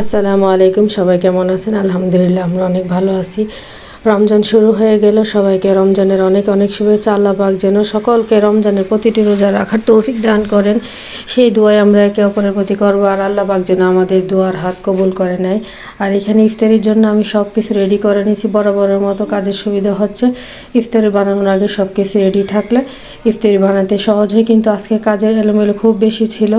আসসালামু আলাইকুম, সবাই কেমন আছেন? আলহামদুলিল্লাহ, আমরা অনেক ভালো আছি। রমজান শুরু হয়ে গেল, সবাইকে রমজানের অনেক অনেক শুভেচ্ছা। আল্লাহ পাক যেন সকলকে রমজানের প্রতিটি রোজা রাখার তৌফিক দান করেন। সেই দোয়াই আমরা একে অপরের প্রতি করব, আর আল্লাহ পাক যেন আমাদের দোয়ার হাত কবুল করে নেয়। আর এখানে ইফতারির জন্য আমি সব কিছু রেডি করে নিয়েছি। বরাবরের মতো কাজের সুবিধা হচ্ছে, ইফতারি বানানোর আগে সব কিছু রেডি থাকলে ইফতারি বানাতে সহজ হয়, কিন্তু আজকে কাজের এলোমেলো খুব বেশি ছিল,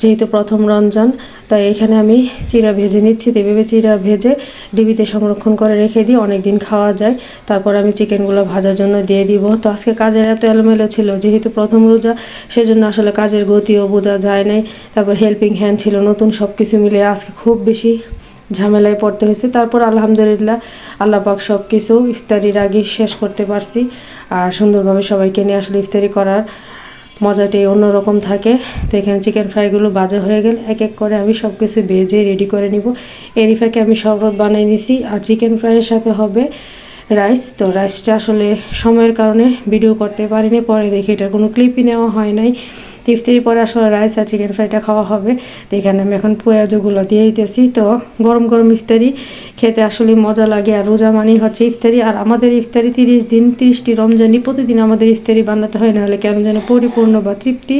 যেহেতু প্রথম রমজান, তাই এখানে আমি চিরা ভেজে নিচ্ছি। এভাবে চিরা ভেজে ডিবিতে সংরক্ষণ করে রেখে দিই অনেক দিন খাওয়া যায়। তারপর আমি চিকেনগুলো ভাজার জন্য দিয়ে দিব। তো আজকে কাজের এত এলোমেলো ছিল, যেহেতু প্রথম রোজা, সেজন্য আসলে কাজের গতিও বোঝা যায় নাই। তারপর হেল্পিং হ্যান্ড ছিল, নতুন সব কিছু মিলিয়ে আজকে খুব বেশি ঝামেলায় পড়তে হয়েছে। তারপর আলহামদুলিল্লাহ আল্লাহ পাক সব কিছু ইফতারির আগে শেষ করতে পারছি। আর সুন্দরভাবে সবাইকে নিয়ে আসলে ইফতারি করার মজাটাই অন্যরকম থাকে। তো এখানে চিকেন ফ্রাইগুলো বাজা হয়ে গেলে। এক এক করে আমি সব কিছু ভেজে রেডি করে নিব। এর ফাঁকে আমি শরবত বানিয়ে নিছি। আর চিকেন ফ্রাইয়ের সাথে হবে রাইস তো রাইসটা আসলে সময়ের কারণে ভিডিও করতে পারিনি। পরে দেখি এটার কোনো ক্লিপই নেওয়া হয় নাই। তো ইফতারি পরে আসলে রাইস আর চিকেন ফ্রাইটা খাওয়া হবে। তো এখানে আমি এখন পেঁয়াজগুলো দিয়ে দিতেছি। তো গরম গরম ইফতারি খেতে আসলে মজা লাগে আর রোজা মানেই হচ্ছে ইফতারি। আর আমাদের ইফতারি তিরিশ দিন, তিরিশটি রমজানি প্রতিদিন আমাদের ইফতারি বানাতে হয়, নাহলে কেন যেন পরিপূর্ণ বা তৃপ্তি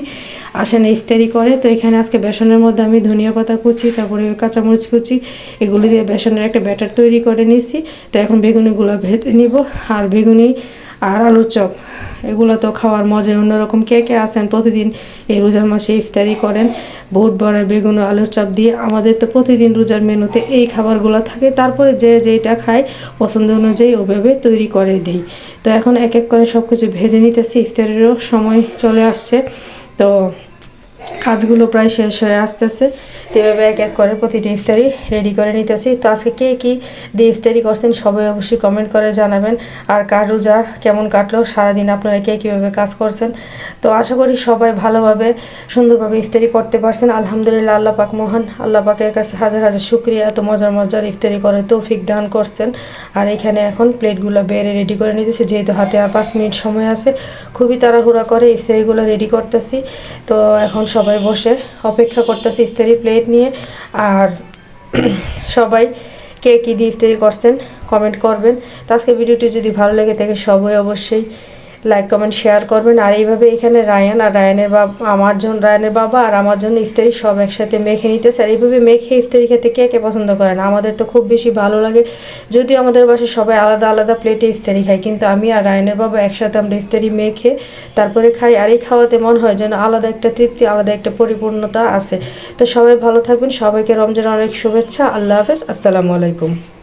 আসে না ইফতারি করে। তো এখানে আজকে বেসনের মধ্যে আমি ধনিয়া পাতা কুচি, তারপরে কাঁচামরিচ কুচি, এগুলো দিয়ে বেসনের একটা ব্যাটার তৈরি করে নিয়েছি তো এখন বেগুনিগুলো ভেজে নিব। আর বেগুনি আর আলুর চপ, এগুলো তো খাওয়ার মজাই অন্যরকম। কে কে আসেন প্রতিদিন? এই রোজার মাসে ইফতারি করেন। বুট, বড়া, বেগুন, আলুর চপ দিয়ে আমাদের তো প্রতিদিন রোজার মেনুতে এই খাবারগুলো থাকে। তারপরে যে যেইটা খায়, পছন্দ অনুযায়ী ওভাবে তৈরি করে দিই। তো এখন এক এক করে সব কিছু ভেজে নিতেছি। ইফতারেরও সময় চলে আসছে। তো কাজগুলো প্রায় শেষ হয়ে আসতেছে। তো এভাবে এক এক করে প্রতিটি ইফতারি রেডি করে নিতেছি। তো আজকে কে কী দিয়ে ইফতারি করছেন সবাই অবশ্যই কমেন্ট করে জানাবেন। আর কার রোজা কেমন কাটলো, সারাদিন আপনারা কে কীভাবে কাজ করছেন? তো আশা করি সবাই ভালোভাবে, সুন্দরভাবে ইফতারি করতে পারছেন। আলহামদুলিল্লাহ, আল্লাহ পাক মহান। আল্লাহ পাকের কাছে হাজার হাজার শুক্রিয়া। এত মজার মজার ইফতারি করে তৌফিক দান করছেন। আর এখানে এখন প্লেটগুলো বেড়ে রেডি করে নিতেছি। যেহেতু হাতে আর পাঁচ মিনিট সময় আছে, খুবই তাড়াহুড়া করে ইফতারিগুলো রেডি করতেছি। তো এখন সবাই বসে অপেক্ষা করতেছে ইফতারি প্লেট নিয়ে। আর সবাই কে কী দিয়ে ইফতারি করছেন কমেন্ট করবেন। তো আজকে ভিডিওটি যদি ভালো লেগে থাকে সবাই অবশ্যই লাইক কমেন্ট শেয়ার করবেন। আর এইভাবে এখানে রায়ান আর রায়ানের বাবা, আমার জন্য রায়ানের বাবা আর আমার জন্য ইফতারি সব একসাথে মেখে নিতেছে। আর এইভাবে মেখে ইফতারি খেতে কে কে পছন্দ করেন আমাদের তো খুব বেশি ভালো লাগে। যদিও আমাদের বাসায় সবাই আলাদা আলাদা প্লেটে ইফতারি খাই কিন্তু আমি আর রায়ানের বাবা একসাথে আমরা ইফতারি মেখে তারপরে খাই। আর এই খাওয়াতে মনে হয় যেন আলাদা একটা তৃপ্তি, আলাদা একটা পরিপূর্ণতা আছে। তো সবাই ভালো থাকবেন। সবাইকে রমজান অনেক শুভেচ্ছা। আল্লাহ হাফেজ। আসসালামু আলাইকুম।